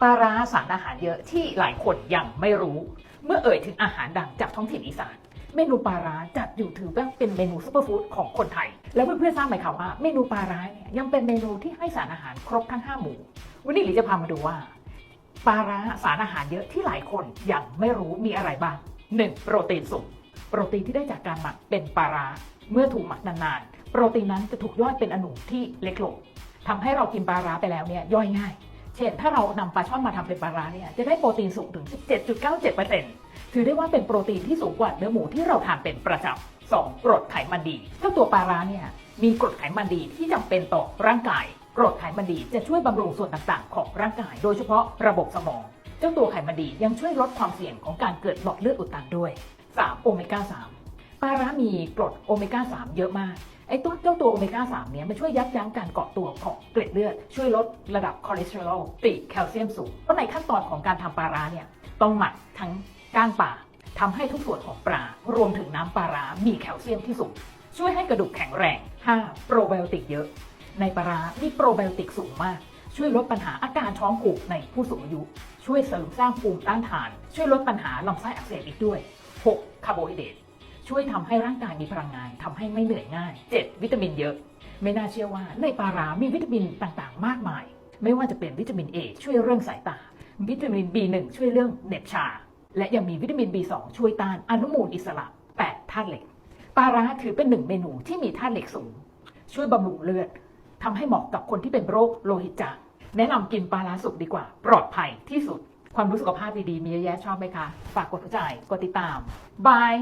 ปลาร้าสารอาหารเยอะที่หลายคนยังไม่รู้ เมื่อเอ่ยถึงอาหารดังจากท้องถิ่นอีสาน เมนูปลาร้าจัดอยู่ถือว่าเป็นเมนูซุปเปอร์ฟู้ดของคนไทย แล้วเพื่อนๆทราบไหมคะว่าเมนูปลาร้าเนี่ยยังเป็นเมนูที่ให้สารอาหารครบทั้ง 5 หมู่ วันนี้หลีจะพามาดูว่าปลาร้าสารอาหารเยอะที่หลายคนยังไม่รู้มีอะไรบ้าง 1. โปรตีนสูงโปรตีนที่ได้จากการหมักเป็นปลาร้าเมื่อถูกหมักนานๆ โปรตีนนั้นจะถูกย่อยเป็นอนุที่เล็กลงทำให้เรากินปลาร้าไปแล้วเนี่ยย่อยง่าย เช่น ถ้าเรานำปลาช่อนมาทำเป็นปลาร้าเนี่ยจะได้โปรตีนสูงถึง 17.97%ถือได้ว่าเป็นโปรตีนที่สูงกว่าเนื้อหมูที่เราทานเป็นประจำ 2. กรดไขมันดีเจ้าตัวปลาร้าเนี่ยมีกรดไขมันดีที่จำเป็นต่อร่างกาย กรดไขมันดีจะช่วยบำรุงส่วนต่างๆ ของร่างกาย โดยเฉพาะระบบสมอง เจ้าตัวไขมันดียังช่วยลดความเสี่ยงของการเกิดหลอดเลือดอุดตันด้วย 3. โอเมก้า3ปลาร้ามีกรดโอเมก้า3เยอะมาก ไอ้ตัวเจ้าตัวโอเมก้า3เนี่ยมันช่วยยับยั้งการเกาะตัวของเกล็ดเลือด ช่วยลดระดับคอเลสเตอรอลตีแคลเซียมสูงเพราะในขั้นตอนของการทำปลาร้าเนี่ยต้องหมักทั้งก้างปลาทำให้ทุกส่วนของปลารวมถึงน้ำปลาร้ามีแคลเซียมที่สูงช่วยให้กระดูกแข็งแรง 5. โปรไบโอติกเยอะ ในปลาร้ามีโปรไบโอติกสูงมาก ช่วยลดปัญหาอาการท้องผูกในผู้สูงอายุ ช่วยเสริมสร้างภูมิต้านทาน ช่วยลดปัญหาลำไส้อักเสบอีกด้วย 6. คาร์โบไฮเดรต ช่วยทำให้ร่างกายมีพลังงานทำให้ไม่เหนื่อยง่าย 7. วิตามินเยอะ ไม่น่าเชื่อว่าในปลาร้ามีวิตามินต่างๆ มากมาย ไม่ว่าจะเป็นวิตามิน A ช่วยเรื่องสายตา วิตามิน B1 ช่วยเรื่องเน็บชา และยังมีวิตามิน B2 ช่วยต้านอนุมูลอิสระ 8. ธาตุเหล็กปลาร้าถือเป็นหนึ่งเมนูที่มีธาตุเหล็กสูง ช่วยบำรุงเลือดทำให้เหมาะกับคนที่เป็นโรคโลหิตจางแนะนำกินปลาร้าสุกดีกว่า ปลอดภัยที่สุด ความรู้สุขภาพดีๆ มีเยอะแยะชอบไหมคะ ฝากกดหัวใจกดติดตามบาย